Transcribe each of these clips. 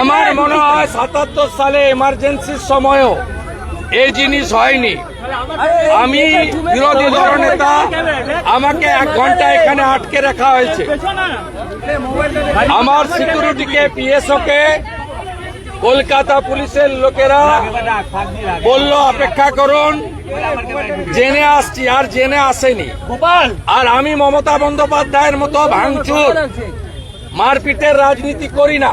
আমার মনে হয় সাতাত্তর সালে এমার্জেন্সির সময়ও এই জিনিস হয়নি। আমি বিরোধী দলনেতা আমাকে এক ঘণ্টা এখানে আটকে রাখা হয়েছে। আমার সিকিউরিটিকে পিএসও কে কলকাতা পুলিশের লোকেরা বলল অপেক্ষা করুন জেনে আসছি আর জেনে আসেনি। আর আমি মমতা বন্দ্যোপাধ্যায়ের মতো ভাঙচুর মারপিটের রাজনীতি করি না।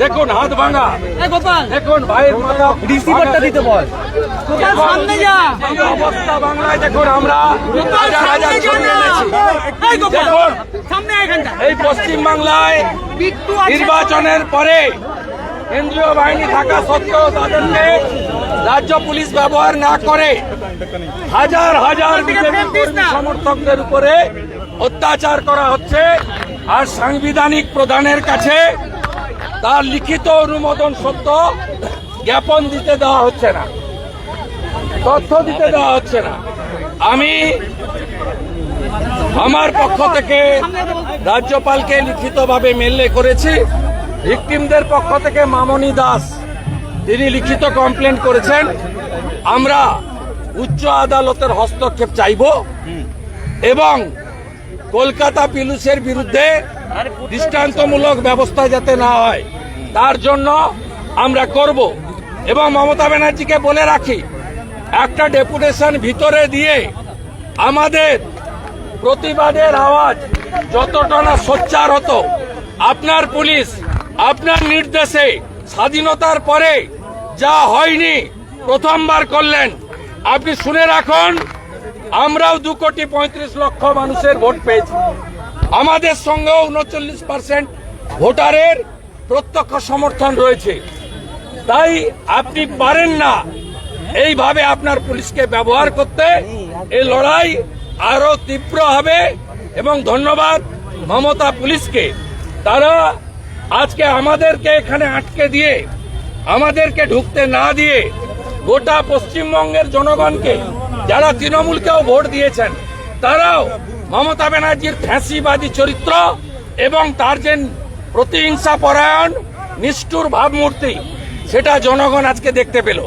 দেখুন হাত ভাঙা। গোপাল। দেখুন ভাইয়ের মাথা রিসিভারটা দিতে বল। গোপাল সামনে যা। এই অবস্থা বাংলায় দেখুন আমরা। এই গোপাল দেখুন সামনে এখানটা এই পশ্চিম বাংলায় নির্বাচনের পরে কেন্দ্রীয় বাহিনী থাকা সত্ত্বেও তাদেরকে রাজ্য পুলিশ ব্যবহার না করে হাজার হাজার বিজেপি সমর্থকদের উপরে অত্যাচার করা হচ্ছে। আর সাংবিধানিক প্রধানের কাছে তার লিখিত অনুমোদন সত্য জ্ঞাপন দিতে দেওয়া হচ্ছে না। তথ্য দিতে দেওয়া হচ্ছে না। আমি আমার পক্ষ থেকে রাজ্যপালকে লিখিতভাবে মেলে করেছি। ভিকটিমদের পক্ষ থেকে মামনি দাস, তিনি লিখিত কমপ্লেন করেছেন। আমরা উচ্চ আদালতের হস্তক্ষেপ চাইব এবং কলকাতা পিলুসের বিরুদ্ধে দৃষ্টান্তমূলক ব্যবস্থা যাতে না হয়, তার জন্য আমরা করব। এবং মমতা ব্যানার্জিকে বলে রাখি, একটা ডেপুটেশন ভিতরে দিয়ে আমাদের প্রতিবাদের আওয়াজ যতটা না সোচ্চার হতো, আপনার পুলিশ, আপনার নির্দেশে স্বাধীনতার পরে যা হয়নি প্রথমবার করলেন, আপনি শুনে রাখুন, আমরাও দু কোটি পঁয়ত্রিশ লক্ষ মানুষের ভোট পেয়েছি। আমাদের সঙ্গেও উনচল্লিশ পার্সেন্ট ভোটারের প্রত্যক্ষ সমর্থন রয়েছে। তাই আপনি পারেন না এইভাবে আপনার পুলিশকে ব্যবহার করতে। এই লড়াই আরও তীব্র হবে এবং ধন্যবাদ মমতা পুলিশকে। তারা আজকে আমাদেরকে এখানে আটকে দিয়ে, আমাদেরকে ঢুকতে না দিয়ে গোটা পশ্চিমবঙ্গের জনগণকে, যারা তৃণমূলকেও ভোট দিয়েছেন, তারাও মমতা ব্যানার্জির ফ্যাঁসিবাদী চরিত্র এবং তার যে প্রতিহিংসা পরায়ণ নিষ্ঠুর ভাবমূর্তি, সেটা জনগণ আজকে দেখতে পেল।